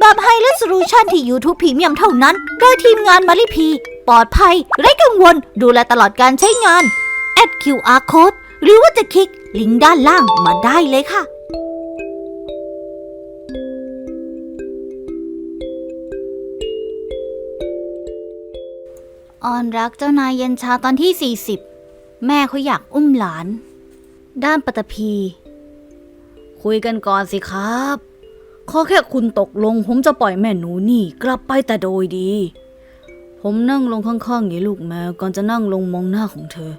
แบบ High Resolution ที่ YouTube Premium เท่านั้น โดยทีมงานมาริพี ปลอดภัย ไร้กังวล ดูแลตลอดการใช้งาน แอด QR Code หรือว่าจะคลิก ลิงก์ด้านล่างมาได้เลยค่ะออนรักเจ้านายเย็นชาตอนที่ 40 แม่เขาอยากอุ้มหลาน ด้านปัตตภีคุยกันก่อนสิครับ ขอแค่คุณตกลง ผมจะปล่อยแม่หนูนี่ กลับไปแต่โดยดี ผมนั่งลงข้างๆอย่างลูกแมวก่อนจะนั่งลงมองหน้าของเธอ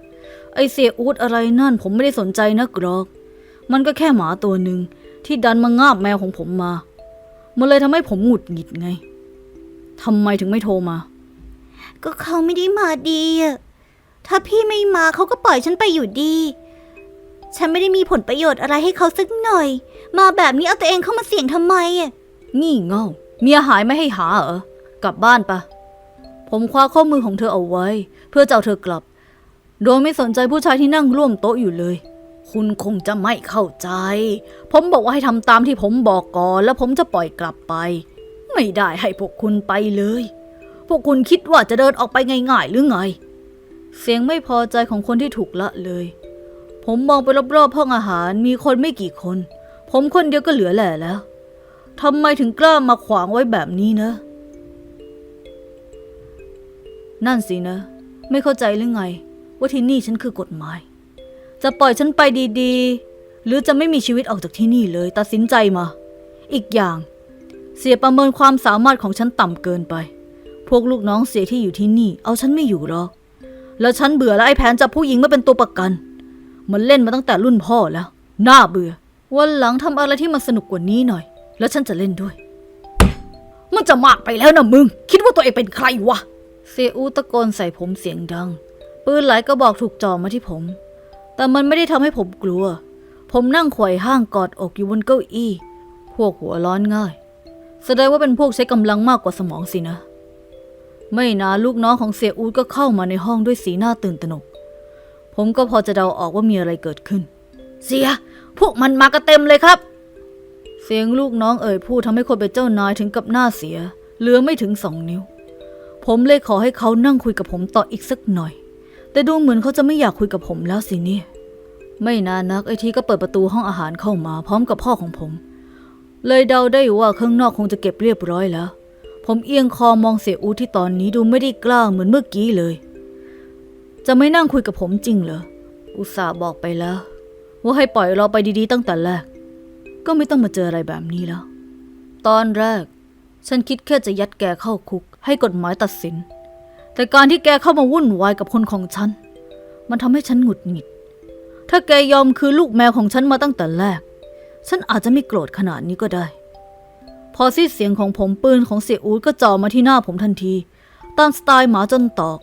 ไอเสียอูดอะไรนั่นผมไม่ได้สนใจนักหรอก มันก็แค่หมาตัวหนึ่งที่ดันมางาบแมวของผมมา มันเลยทำให้ผมหงุดหงิดไงทำไมถึงไม่โทรมา ก็เขาไม่ได้มาดีอะถ้าพี่ไม่มาเขาก็ปล่อยฉันไปอยู่ดี ฉันไม่ได้มีผลประโยชน์อะไรให้เขาสักหน่อย มาแบบนี้เอาตัวเองเข้ามาเสี่ยงทำไมอะงี่เง่าเมียหายไม่ให้หาเหรอกลับบ้านปะผมคว้าข้อมือของเธอเอาไว้ เพื่อจะเอาเธอกลับ โดยไม่สนใจผู้ชายที่นั่งร่วมโต๊ะอยู่เลย คุณคงจะไม่เข้าใจ ผมบอกว่าให้ทำตามที่ผมบอกก่อน แล้วผมจะปล่อยกลับไป ไม่ได้ให้พวกคุณไปเลย พวกคุณคิดว่าจะเดินออกไปง่ายๆหรือไง เสียงไม่พอใจของคนที่ถูกละเลย ผมมองไปรอบๆห้องอาหารมีคนไม่กี่คน ผมคนเดียวก็เหลือแหล่แล้วทำไมถึงกล้ามาขวางไว้แบบนี้นะ นั่นสินะ ไม่เข้าใจหรือไง ว่าที่นี่ฉันคือกฎหมาย จะปล่อยฉันไปดีๆ หรือจะไม่มีชีวิตออกจากที่นี่เลย ตัดสินใจมา อีกอย่าง เสียประเมินความสามารถของฉันต่ำเกินไป พวกลูกน้องเสียที่อยู่ที่นี่ เอาฉันไม่อยู่หรอกแล้วฉันเบื่อแล้วไอ้แผนจับผู้หญิงมาเป็นตัวประกัน มันเล่นมาตั้งแต่รุ่นพ่อแล้ว น่าเบื่อ วันหลังทำอะไรที่มันสนุกกว่านี้หน่อย แล้วฉันจะเล่นด้วย มันจะมากไปแล้วนะมึง คิดว่าตัวเองเป็นใครวะเสียอูตะโกนใส่ผมเสียงดัง ปืนหลายกระบอกถูกจ่อมาที่ผม แต่มันไม่ได้ทำให้ผมกลัว ผมนั่งไขว่ห้างกอดอกอยู่บนเก้าอี้ พวกหัวร้อนง่าย แสดงว่าเป็นพวกใช้กำลังมากกว่าสมองสินะ ไม่นานลูกน้องของเสียอูดก็เข้ามาในห้องด้วยสีหน้าตื่นตระหนก ผมก็พอจะเดาออกว่ามีอะไรเกิดขึ้น เสีย พวกมันมากันเต็มเลยครับ เสียงลูกน้องเอ่ยพูดทำให้คนเป็นเจ้านายถึงกับหน้าเสีย เหลือไม่ถึงสองนิ้ว ผมเลยขอให้เขานั่งคุยกับผมต่ออีกสักหน่อย แต่ดูเหมือนเขาจะไม่อยากคุยกับผมแล้วสิเนี่ย ไม่นานนักไอทีก็เปิดประตูห้องอาหารเข้ามาพร้อมกับพ่อของผม เลยเดาได้ว่าข้างนอกคงจะเก็บเรียบร้อยแล้ว ผมเอียงคอมองเสียอูที่ตอนนี้ดูไม่ได้กล้าเหมือนเมื่อกี้เลย จะไม่นั่งคุยกับผมจริงเหรอ อุตส่าห์บอกไปแล้ว ว่าให้ปล่อยเราไปดีๆ ตั้งแต่แรก ก็ไม่ต้องมาเจออะไรแบบนี้แล้ว ตอนแรก ฉันคิดแค่จะยัดแกเข้าคุก ให้กฎหมายตัดสิน แต่การที่แกเข้ามาวุ่นวายกับคนของฉัน มันทำให้ฉันหงุดหงิด ถ้าแกยอมคือลูกแมวของฉันมาตั้งแต่แรก ฉันอาจจะไม่โกรธขนาดนี้ก็ได้ พอสิ้นเสียงของผมปืนของเสียอูดก็จ่อมาที่หน้าผมทันที ตามสไตล์หมาจนตอก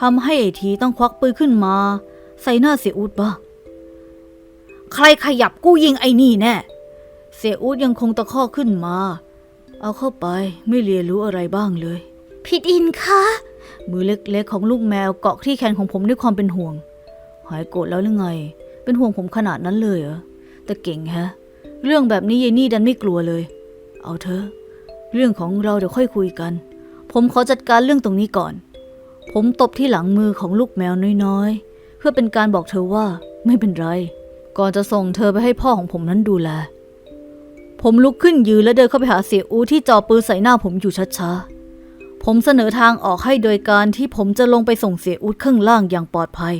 ทำให้ไอทีต้องควักปืนขึ้นมา ใส่หน้าเสียอูดบ้างใครขยับกู้ยิงไอ้นี่แน่ เสียอูดยังคงตะคอกขึ้นมา เอาเข้าไปไม่เรียนรู้อะไรบ้างเลยพี่ดินคะมือเล็กๆของลูกแมวเกาะที่แขนของผมด้วยความเป็นห่วง หายโกรธแล้วหรือไง เป็นห่วงผมขนาดนั้นเลยเหรอ แต่เก่งแฮะ เรื่องแบบนี้เยนี่ดันไม่กลัวเลย เอาเถอะ เรื่องของเราเดี๋ยวค่อยคุยกัน ผมขอจัดการเรื่องตรงนี้ก่อน ผมตบที่หลังมือของลูกแมวน้อยๆ เพื่อเป็นการบอกเธอว่าไม่เป็นไร ก่อนจะส่งเธอไปให้พ่อของผมนั้นดูแล ผมลุกขึ้นยืนและเดินเข้าไปหาเสียอูที่จ่อปืนใส่หน้าผมอยู่ช้าๆ ผมเสนอทางออกให้โดยการที่ผมจะลงไปส่งเสียอูดข้างล่างอย่างปลอดภัย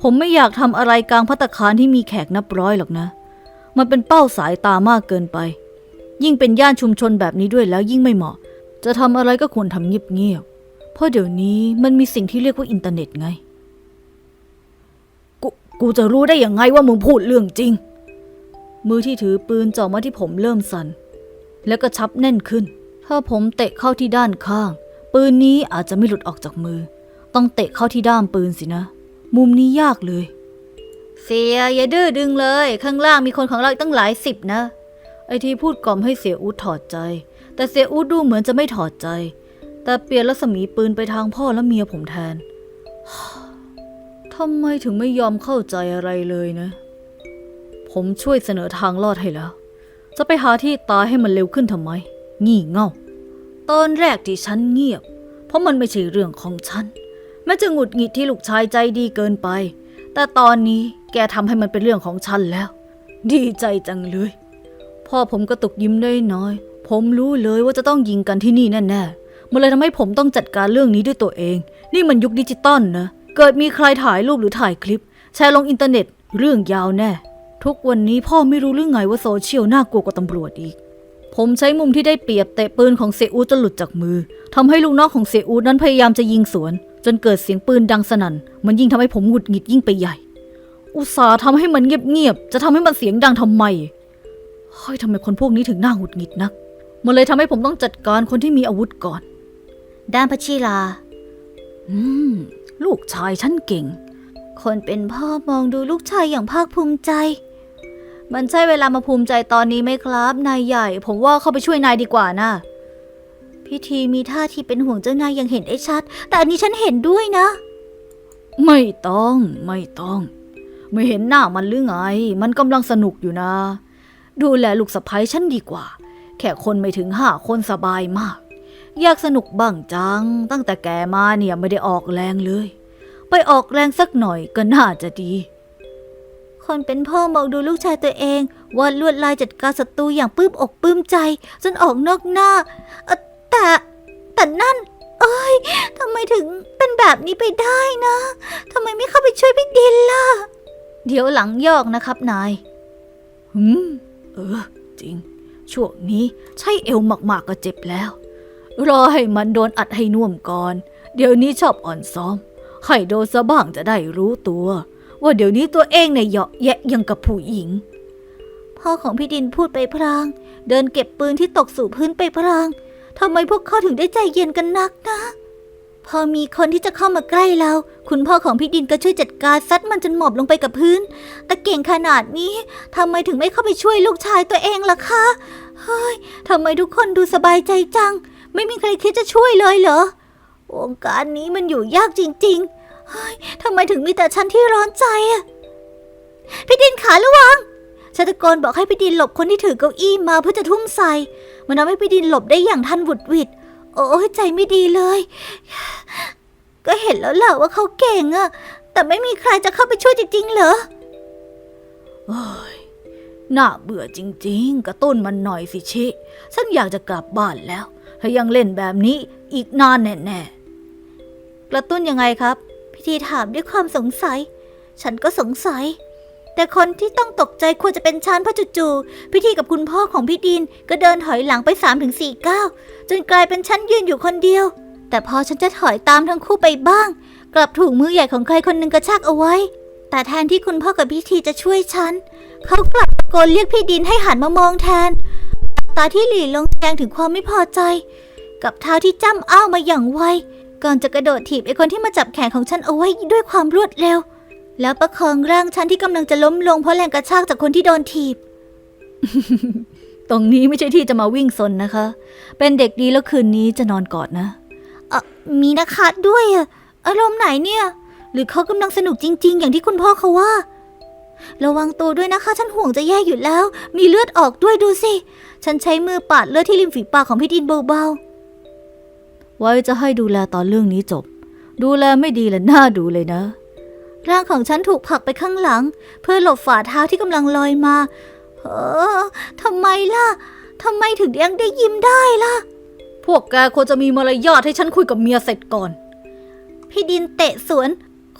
ผมไม่อยากทำอะไรกลางพัตคารที่มีแขกนับร้อยหรอกนะ มันเป็นเป้าสายตามากเกินไป ยิ่งเป็นย่านชุมชนแบบนี้ด้วยแล้วยิ่งไม่เหมาะ จะทำอะไรก็ควรทำเงียบๆ เพราะเดี๋ยวนี้มันมีสิ่งที่เรียกว่าอินเทอร์เน็ตไง กูกูจะรู้ได้ยังไงว่ามึงพูดเรื่องจริง มือที่ถือปืนจ่อมาที่ผมเริ่มสั่น แล้วก็ชับแน่นขึ้น ถ้าผมเตะเข้าที่ด้านข้าง ปืนนี้อาจจะไม่หลุดออกจากมือ ต้องเตะเข้าที่ด้ามปืนสินะ มุมนี้ยากเลย เสียอย่าดื้อดึงเลย ข้างล่างมีคนของเราตั้งหลายสิบนะ ไอที่พูดกล่อมให้เสียอูดถอดใจ แต่เสียอูดดูเหมือนจะไม่ถอดใจ แต่เปลี่ยนรัศมีปืนไปทางพ่อและเมียผมแทน ทำไมถึงไม่ยอมเข้าใจอะไรเลยนะ ผมช่วยเสนอทางรอดให้แล้ว จะไปหาที่ตายให้มันเร็วขึ้นทำไม งี่เง่า ตอนแรกที่ฉันเงียบ เพราะมันไม่ใช่เรื่องของฉัน แม้จะหงุดหงิดที่ลูกชายใจดีเกินไป แต่ตอนนี้แกทำให้มันเป็นเรื่องของฉันแล้ว ดีใจจังเลย พ่อผมกระตุกยิ้มได้น้อย ผมรู้เลยว่าจะต้องยิงกันที่นี่แน่ๆ มันเลยทำให้ผมต้องจัดการเรื่องนี้ด้วยตัวเอง นี่มันยุคดิจิตอลนะ เกิดมีใครถ่ายรูปหรือถ่ายคลิป แชร์ลงอินเทอร์เน็ต เรื่องยาวแน่ ทุกวันนี้พ่อไม่รู้เรื่องไงว่าโซเชียลน่ากลัวกว่าตำรวจอีก ผมใช้มุมที่ได้เปรียบเตะปืนของเซอูจนหลุดจากมือทำให้ลูกน้องของเซอูนั้นพยายามจะยิงสวน จนเกิดเสียงปืนดังสนั่น มันยิ่งทำให้ผมหงุดหงิดยิ่งไปใหญ่ อุตส่าห์ทำให้มันเงียบๆจะทำให้มันเสียงดังทำไมเฮ้ยทำไมคนพวกนี้ถึงน่าหงุดหงิดนัก มันเลยทำให้ผมต้องจัดการคนที่มีอาวุธก่อน ด้านพัชิลา อืม ลูกชายฉันเก่ง คนเป็นพ่อมองดูลูกชายอย่างภาคภูมิใจ มันใช่เวลามาภูมิใจตอนนี้ไหมครับ นายใหญ่ ผมว่าเข้าไปช่วยนายดีกว่านะพิธีมีท่าทีเป็นห่วงเจ้านายอย่างเห็นได้ชัด แต่อันนี้ฉันเห็นด้วยนะ ไม่ต้องไม่ต้อง ไม่เห็นหน้ามันหรือไง มันกำลังสนุกอยู่นะ ดูแลลูกสะพ้ยฉันดีกว่า แค่คนไม่ถึงห้าคนสบายมาก อยากสนุกบ้างจัง ตั้งแต่แกมาเนี่ยไม่ได้ออกแรงเลย ไปออกแรงสักหน่อยก็น่าจะดี คนเป็นพ่อมองดูลูกชายตัวเองวาดลวดลายจัดการศัตรูอย่างปลื้มอกปลื้มใจ จนออกนอกหน้า แต่แต่นั่น เอ้ยทำไมถึงเป็นแบบนี้ไปได้นะทำไมไม่เข้าไปช่วยพี่ดินล่ะ เดี๋ยวหลังยอกนะครับนายหืม เออ จริง ช่วงนี้ใช่เอวหมากๆก็เจ็บแล้ว รอให้มันโดนอัดให้น่วมก่อน เดี๋ยวนี้ชอบอ่อนซ้อม ให้โดนซะบ้างจะได้รู้ตัว ว่าเดี๋ยวนี้ตัวเองเนี่ยเหยาะแยะยังกับผู้หญิง พ่อของพี่ดินพูดไปพลาง เดินเก็บปืนที่ตกสู่พื้นไปพลางทำไมพวกเขาถึงได้ใจเย็นกันนักนะ พอมีคนที่จะเข้ามาใกล้เรา คุณพ่อของพี่ดินก็ช่วยจัดการซัดมันจนหมอบลงไปกับพื้น แต่เก่งขนาดนี้ทำไมถึงไม่เข้าไปช่วยลูกชายตัวเองล่ะคะ เฮ้ยทำไมทุกคนดูสบายใจจัง ไม่มีใครคิดจะช่วยเลยเหรอ วงการนี้มันอยู่ยากจริงๆเฮ้ยทำไมถึงมีแต่ฉันที่ร้อนใจอะพี่ดินขาระวังฉันตะโกนบอกให้พี่ดินหลบคนที่ถือเก้าอี้มาเพื่อจะทุ่มใส่ มันทำให้พี่ดินหลบได้อย่างทันหวุดหวิด โอ้ยใจไม่ดีเลย ก็เห็นแล้วแหละว่าเขาเก่งอะแต่ไม่มีใครจะเข้าไปช่วยจริงๆเหรอโอ้ยน่าเบื่อจริงๆ กระตุ้นมันหน่อยสิชิ ฉันอยากจะกลับบ้านแล้ว ถ้ายังเล่นแบบนี้อีกนานแน่ๆ กระตุ้นยังไงครับ พิธีถามด้วยความสงสัย ฉันก็สงสัย แต่คนที่ต้องตกใจควรจะเป็นฉันเพราะจู่ๆพิธีกับคุณพ่อของพี่ดินก็เดินถอยหลังไป3-4ถึงสี่ก้าวจนกลายเป็นฉันยืนอยู่คนเดียว แต่พอฉันจะถอยตามทั้งคู่ไปบ้าง กลับถูกมือใหญ่ของใครคนหนึ่งกระชากเอาไว้ แต่แทนที่คุณพ่อกับพิธีจะช่วยฉัน เขากลับตะโกนเรียกพี่ดินให้หันมามองแทนตาที่หลีลง ดงถึงความไม่พอใจ กับเท้าที่จ้ำอ้าวมาอย่างไว ก่อนจะกระโดดถีบไอ้คนที่มาจับแขนของฉันเอาไว้ด้วยความรวดเร็ว แล้วประคองร่างฉันที่กำลังจะล้มลงเพราะแรงกระชากจากคนที่โดนถีบ ตรงนี้ไม่ใช่ที่จะมาวิ่งซนนะคะ เป็นเด็กดีแล้วคืนนี้จะนอนกอดนะเออมีนะคะด้วยอะอารมณ์ไหนเนี่ย หรือเขากำลังสนุกจริง ๆ อย่างที่คุณพ่อเขาว่า ระวังตัวด้วยนะคะ ฉันห่วงจะแย่อยู่แล้ว มีเลือดออกด้วยดูสิ ฉันใช้มือปาดเลือดที่ริมฝีปากของพี่ดินเบาๆ ไว้จะให้ดูแลตอนเรื่องนี้จบ ดูแลไม่ดีและน่าดูเลยนะ ร่างของฉันถูกผลักไปข้างหลัง เพื่อหลบฝ่าเท้าที่กำลังลอยมา เออทำไมล่ะทำไมถึงยังได้ยิ้มได้ล่ะ พวกแกควรจะมีมารยาทให้ฉันคุยกับเมียเสร็จก่อน พี่ดินเตะสวน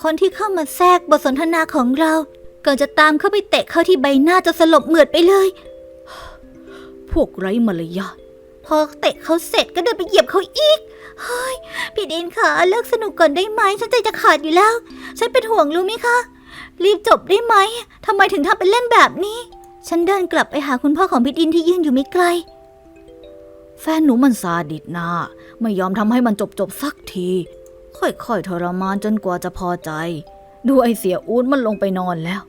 คนที่เข้ามาแทรกบทสนทนาของเราก่อนจะตามเข้าไปเตะเข้าที่ใบหน้าจะสลบเหมือดไปเลย พวกไร้มารยาทพอเตะเขาเสร็จก็เดินไปเหยียบเขาอีก เฮ้ย พี่ดินคะเลิกสนุกก่อนได้ไหมฉันใจจะขาดอยู่แล้ว ฉันเป็นห่วงรู้ไหมคะ รีบจบได้ไหมทำไมถึงทำเป็นเล่นแบบนี้ ฉันเดินกลับไปหาคุณพ่อของพี่ดินที่ยืนอยู่ไม่ไกล แฟนหนูมันซาดิสนะไม่ยอมทำให้มันจบจบๆสักที ค่อยๆทรมานจนกว่าจะพอใจ ดูไอเสียอูดมันลงไปนอนแล้ว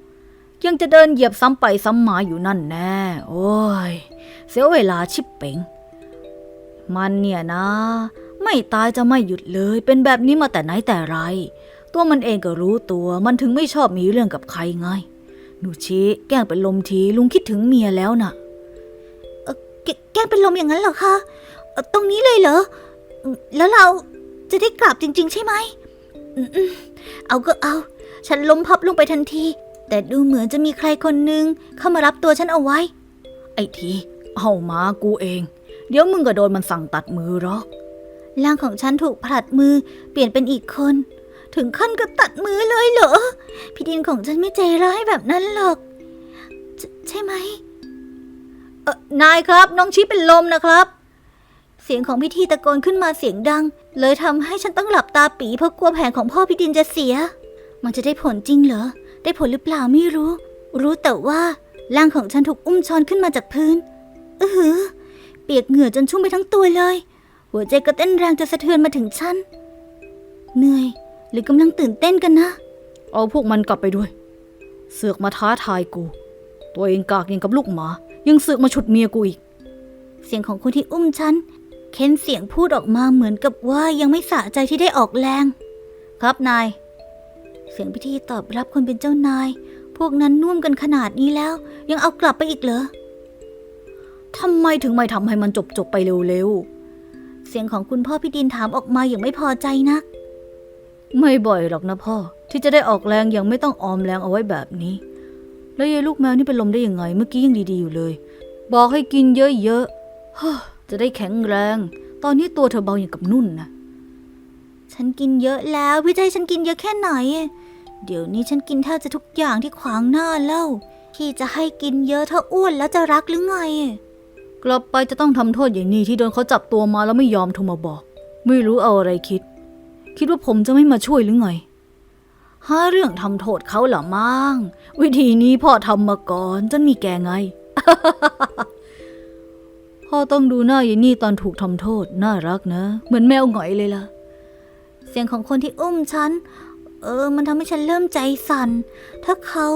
ยังจะเดินเหยียบซ้ำไปซ้ำมาอยู่นั่นแน่ โอ้ย เสียเวลาชิบเป๋ง มันเนี่ยนะ ไม่ตายจะไม่หยุดเลย เป็นแบบนี้มาแต่ไหนแต่ไร ตัวมันเองก็รู้ตัว มันถึงไม่ชอบมีเรื่องกับใครไง หนูชี้ แกล้งเป็นลมที ลุงคิดถึงเมียแล้วน่ะแกแกล้งเป็นลมอย่างนั้นเหรอคะ ตรงนี้เลยเหรอ แล้วเราจะได้กลับจริง ๆ ใช่ไหมอืมอืมเอาก็เอา ฉันล้มพับลงไปทันที แต่ดูเหมือนจะมีใครคนนึงเข้ามารับตัวฉันเอาไว้ ไอ้ที เอามากูเอง เดี๋ยวมึงก็โดนมันสั่งตัดมือหรอกร่างของฉันถูกผลัดมือเปลี่ยนเป็นอีกคน ถึงขั้นกับตัดมือเลยเหรอ พี่ดินของฉันไม่ใจร้ายแบบนั้นหรอกใชใช่ไหมเออนายครับน้องชี้เป็นลมนะครับ เสียงของพิธีตะโกนขึ้นมาเสียงดัง เลยทำให้ฉันต้องหลับตาปีเพราะกลัวแผนของพ่อพี่ดินจะเสีย มันจะได้ผลจริงเหรอ ได้ผลหรือเปล่าไม่รู้ รู้แต่ว่าร่างของฉันถูกอุ้มช้อนขึ้นมาจากพื้นเออหือเปียกเหงื่อจนชุ่มไปทั้งตัวเลย หัวใจก็เต้นแรงจนสะเทือนมาถึงฉัน เหนื่อย หรือกำลังตื่นเต้นกันนะ เอาพวกมันกลับไปด้วย เสือกมาท้าทายกู ตัวเองกากยังกับลูกหมา ยังเสือกมาฉุดเมียกูอีก เสียงของคนที่อุ้มฉัน เค้นเสียงพูดออกมาเหมือนกับว่ายังไม่สะใจที่ได้ออกแรง ครับนาย เสียงพิธีตอบรับคนเป็นเจ้านาย พวกนั้นนุ่มกันขนาดนี้แล้ว ยังเอากลับไปอีกเหรอทำไมถึงไม่ทำให้มันจบจบไปเร็วๆ เสียงของคุณพ่อพี่ดินถามออกมาอย่างไม่พอใจนัก ไม่บ่อยหรอกนะพ่อ ที่จะได้ออกแรงยังไม่ต้องออมแรงเอาไว้แบบนี้ แล้วยายลูกแมวนี่เป็นลมได้ยังไง เมื่อกี้ยังดีๆอยู่เลย บอกให้กินเยอะๆจะได้แข็งแรง ตอนนี้ตัวเธอเบาอย่างกับนุ่นนะฉันกินเยอะแล้วพี่จะให้ฉันกินเยอะแค่ไหน เดี๋ยวนี้ฉันกินแทบจะทุกอย่างที่ขวางหน้าแล้วพี่จะให้กินเยอะถ้าอ้วนแล้วจะรักหรือไง กลับไปจะต้องทำโทษอย่างนี้ที่โดนเขาจับตัวมาแล้วไม่ยอมโทรมาบอก ไม่รู้เอาอะไรคิด คิดว่าผมจะไม่มาช่วยหรือไงหาเรื่องทำโทษเขาเหรอมั่งวิธีนี้พ่อทำมาก่อนจนมีแกไง พ่อต้องดูหน้ายายนี่ตอนถูกทำโทษ น่ารักนะ เหมือนแมวหงอยเลยล่ะ เสียงของคนที่อุ้มฉัน เออ มันทำให้ฉันเริ่มใจสั่น ถ้าเขา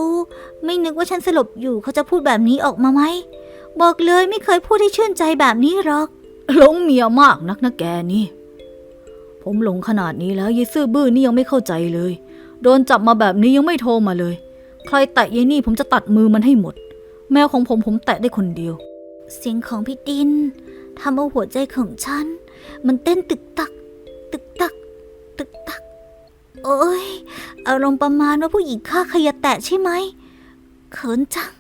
ไม่นึกว่าฉันสลบอยู่เขาจะพูดแบบนี้ออกมาไหม บอกเลยไม่เคยพูดให้ชื่นใจแบบนี้หรอก หลงเมียมากนักนะแกนี่ ผมหลงขนาดนี้แล้วยายซื่อบื้อนี่ยังไม่เข้าใจเลย โดนจับมาแบบนี้ยังไม่โทรมาเลย ใครแตะยายนี่ผมจะตัดมือมันให้หมด แมวของผมผมแตะได้คนเดียว เสียงของพี่ดินทำเอาหัวใจของฉัน มันเต้นตึกตัก ตึกตัก ตึกตัก โอ้ยอารมณ์ประมาณว่าผู้หญิงฆ่าใครอย่าแตะใช่ไหมเขินจัง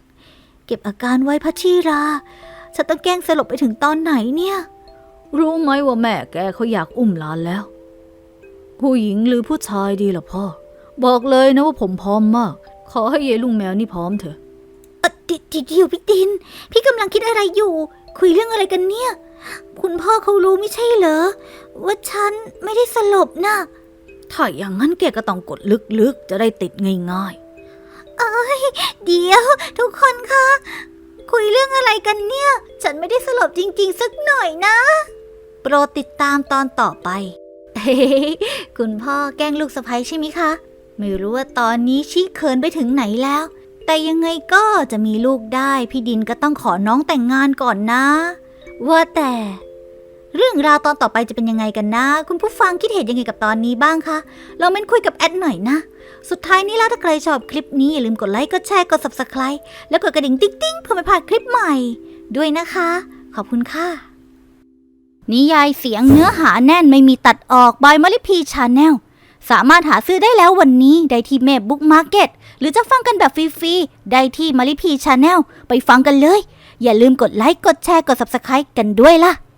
เก็บอาการไว้พัชชีรา ฉันต้องแกล้งสลบไปถึงตอนไหนเนี่ย รู้ไหมว่าแม่แกเขาอยากอุ้มหลานแล้ว ผู้หญิงหรือผู้ชายดีล่ะพ่อ บอกเลยนะว่าผมพร้อมมาก ขอให้ยายลุงแมวนี่พร้อมเถอะเอ่อเดเดเดี๋ยวพี่ดิน พี่กำลังคิดอะไรอยู่ คุยเรื่องอะไรกันเนี่ย คุณพ่อเขารู้ไม่ใช่เหรอ ว่าฉันไม่ได้สลบนะ ถ้าอย่างนั้นแกก็ต้องกดลึกๆ จะได้ติดง่ายเดี๋ยว ทุกคนคะ คุยเรื่องอะไรกันเนี่ย ฉันไม่ได้สลบจริงๆ สักหน่อยนะ โปรดติดตามตอนต่อไปเฮ้คุณพ่อแกล้งลูกสะใภ้ใช่ไหมคะ ไม่รู้ว่าตอนนี้ชี้เขินไปถึงไหนแล้ว แต่ยังไงก็จะมีลูกได้ พี่ดินก็ต้องขอน้องแต่งงานก่อนนะ ว่าแต่ เรื่องราวตอนต่อไปจะเป็นยังไงกันนะ คุณผู้ฟังคิดเห็นยังไงกับตอนนี้บ้างคะลองเม้นคุยกับแอดหน่อยนะ สุดท้ายนี้แล้วถ้าใครชอบคลิปนี้ อย่าลืมกดไลค์ กดแชร์ กด subscribe แล้วกดกระดิ่งติ๊งติ๊งเพื่อไม่พลาดคลิปใหม่ ด้วยนะคะ ขอบคุณค่ะ นิยายเสียงเนื้อหาแน่นไม่มีตัดออกบายมาริพีชาแนลสามารถหาซื้อได้แล้ววันนี้ได้ที่เมพบุ๊กมาร์เก็ตหรือจะฟังกันแบบฟรีๆได้ที่มาริพีชาแนลไปฟังกันเลย อย่าลืมกดไลค์กดแชร์กด subscribe กันด้วยล่ะ